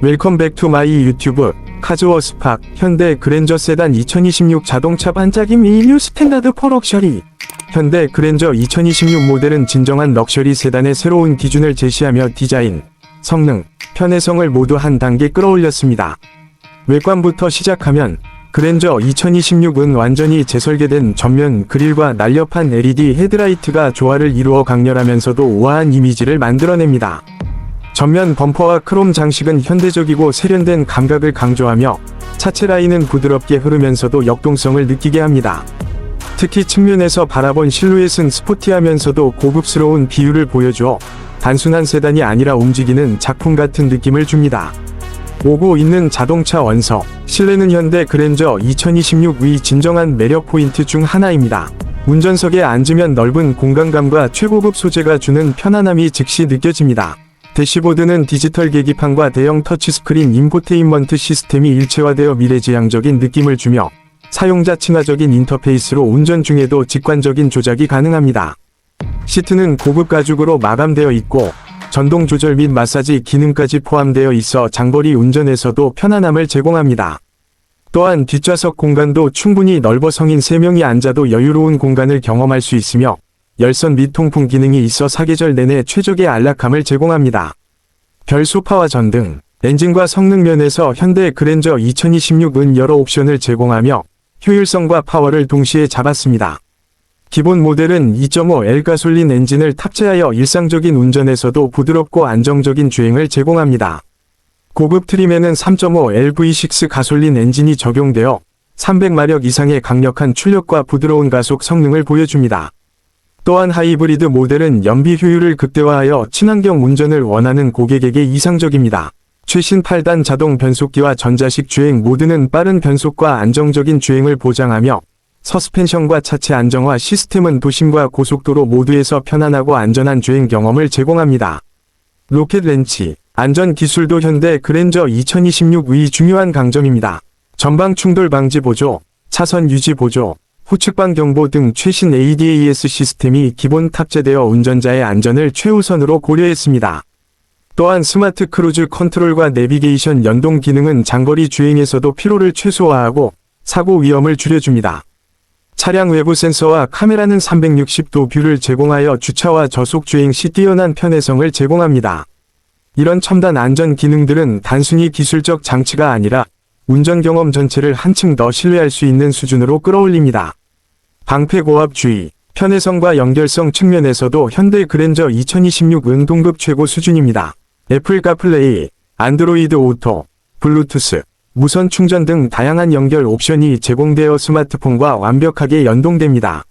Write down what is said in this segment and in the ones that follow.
웰컴 백 투 마이 유튜브 카즈워 스팍 현대 그랜저 세단 2026 자동차 반짝이 미뉴 스탠다드 포 럭셔리 현대 그랜저 2026 모델은 진정한 럭셔리 세단의 새로운 기준을 제시하며 디자인, 성능, 편의성을 모두 한 단계 끌어올렸습니다. 외관부터 시작하면 그랜저 2026은 완전히 재설계된 전면 그릴과 날렵한 LED 헤드라이트가 조화를 이루어 강렬하면서도 우아한 이미지를 만들어냅니다. 전면 범퍼와 크롬 장식은 현대적이고 세련된 감각을 강조하며 차체 라인은 부드럽게 흐르면서도 역동성을 느끼게 합니다. 특히 측면에서 바라본 실루엣은 스포티하면서도 고급스러운 비율을 보여주어 단순한 세단이 아니라 움직이는 작품 같은 느낌을 줍니다. 오고 있는 자동차 원석, 실내는 현대 그랜저 2026의 진정한 매력 포인트 중 하나입니다. 운전석에 앉으면 넓은 공간감과 최고급 소재가 주는 편안함이 즉시 느껴집니다. 대시보드는 디지털 계기판과 대형 터치스크린 인포테인먼트 시스템이 일체화되어 미래지향적인 느낌을 주며 사용자 친화적인 인터페이스로 운전 중에도 직관적인 조작이 가능합니다. 시트는 고급 가죽으로 마감되어 있고 전동 조절 및 마사지 기능까지 포함되어 있어 장거리 운전에서도 편안함을 제공합니다. 또한 뒷좌석 공간도 충분히 넓어 성인 3명이 앉아도 여유로운 공간을 경험할 수 있으며 열선 및 통풍 기능이 있어 사계절 내내 최적의 안락함을 제공합니다. 별 소파와 전등, 엔진과 성능 면에서 현대 그랜저 2026은 여러 옵션을 제공하며 효율성과 파워를 동시에 잡았습니다. 기본 모델은 2.5L 가솔린 엔진을 탑재하여 일상적인 운전에서도 부드럽고 안정적인 주행을 제공합니다. 고급 트림에는 3.5L V6 가솔린 엔진이 적용되어 300마력 이상의 강력한 출력과 부드러운 가속 성능을 보여줍니다. 또한 하이브리드 모델은 연비 효율을 극대화하여 친환경 운전을 원하는 고객에게 이상적입니다. 최신 8단 자동 변속기와 전자식 주행 모드는 빠른 변속과 안정적인 주행을 보장하며 서스펜션과 차체 안정화 시스템은 도심과 고속도로 모두에서 편안하고 안전한 주행 경험을 제공합니다. 로켓 렌치, 안전 기술도 현대 그랜저 2026의 중요한 강점입니다. 전방 충돌 방지 보조, 차선 유지 보조, 후측방 경보 등 최신 ADAS 시스템이 기본 탑재되어 운전자의 안전을 최우선으로 고려했습니다. 또한 스마트 크루즈 컨트롤과 내비게이션 연동 기능은 장거리 주행에서도 피로를 최소화하고 사고 위험을 줄여줍니다. 차량 외부 센서와 카메라는 360도 뷰를 제공하여 주차와 저속 주행 시 뛰어난 편의성을 제공합니다. 이런 첨단 안전 기능들은 단순히 기술적 장치가 아니라 운전 경험 전체를 한층 더 신뢰할 수 있는 수준으로 끌어올립니다. 방패 고압 주의, 편의성과 연결성 측면에서도 현대 그랜저 2026은 동급 최고 수준입니다. 애플 카플레이, 안드로이드 오토, 블루투스, 무선 충전 등 다양한 연결 옵션이 제공되어 스마트폰과 완벽하게 연동됩니다.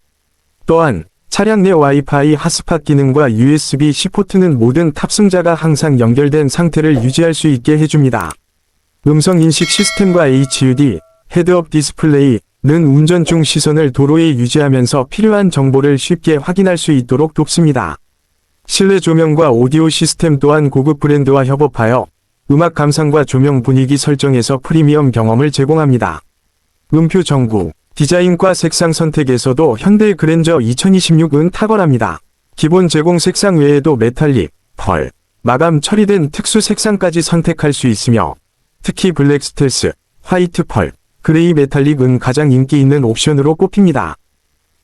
또한 차량 내 와이파이 핫스팟 기능과 USB-C 포트는 모든 탑승자가 항상 연결된 상태를 유지할 수 있게 해줍니다. 음성 인식 시스템과 HUD, 헤드업 디스플레이 는 운전 중 시선을 도로에 유지하면서 필요한 정보를 쉽게 확인할 수 있도록 돕습니다. 실내 조명과 오디오 시스템 또한 고급 브랜드와 협업하여 음악 감상과 조명 분위기 설정에서 프리미엄 경험을 제공합니다. 음표 전구, 디자인과 색상 선택에서도 현대 그랜저 2026은 탁월합니다. 기본 제공 색상 외에도 메탈릭, 펄, 마감 처리된 특수 색상까지 선택할 수 있으며 특히 블랙 스텔스, 화이트 펄, 그레이 메탈릭은 가장 인기 있는 옵션으로 꼽힙니다.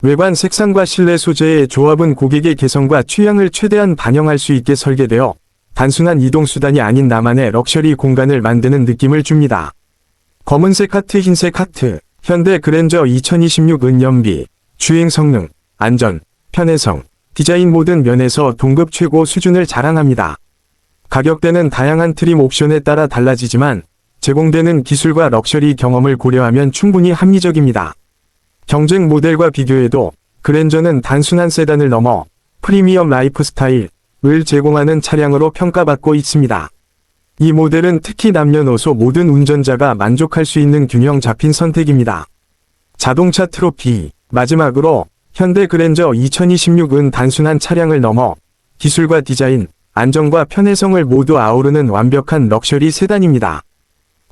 외관 색상과 실내 소재의 조합은 고객의 개성과 취향을 최대한 반영할 수 있게 설계되어 단순한 이동수단이 아닌 나만의 럭셔리 공간을 만드는 느낌을 줍니다. 검은색 하트, 흰색 하트, 현대 그랜저 2026 은 연비, 주행 성능, 안전, 편의성, 디자인 모든 면에서 동급 최고 수준을 자랑합니다. 가격대는 다양한 트림 옵션에 따라 달라지지만 제공되는 기술과 럭셔리 경험을 고려하면 충분히 합리적입니다. 경쟁 모델과 비교해도 그랜저는 단순한 세단을 넘어 프리미엄 라이프 스타일을 제공하는 차량으로 평가받고 있습니다. 이 모델은 특히 남녀노소 모든 운전자가 만족할 수 있는 균형 잡힌 선택입니다. 자동차 트로피 마지막으로 현대 그랜저 2026은 단순한 차량을 넘어 기술과 디자인, 안정과 편의성을 모두 아우르는 완벽한 럭셔리 세단입니다.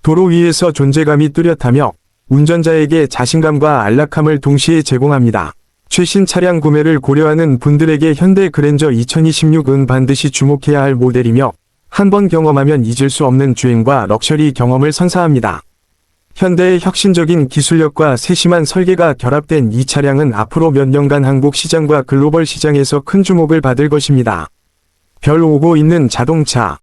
도로 위에서 존재감이 뚜렷하며 운전자에게 자신감과 안락함을 동시에 제공합니다. 최신 차량 구매를 고려하는 분들에게 현대 그랜저 2026은 반드시 주목해야 할 모델이며 한 번 경험하면 잊을 수 없는 주행과 럭셔리 경험을 선사합니다. 현대의 혁신적인 기술력과 세심한 설계가 결합된 이 차량은 앞으로 몇 년간 한국 시장과 글로벌 시장에서 큰 주목을 받을 것입니다. 별 오고 있는 자동차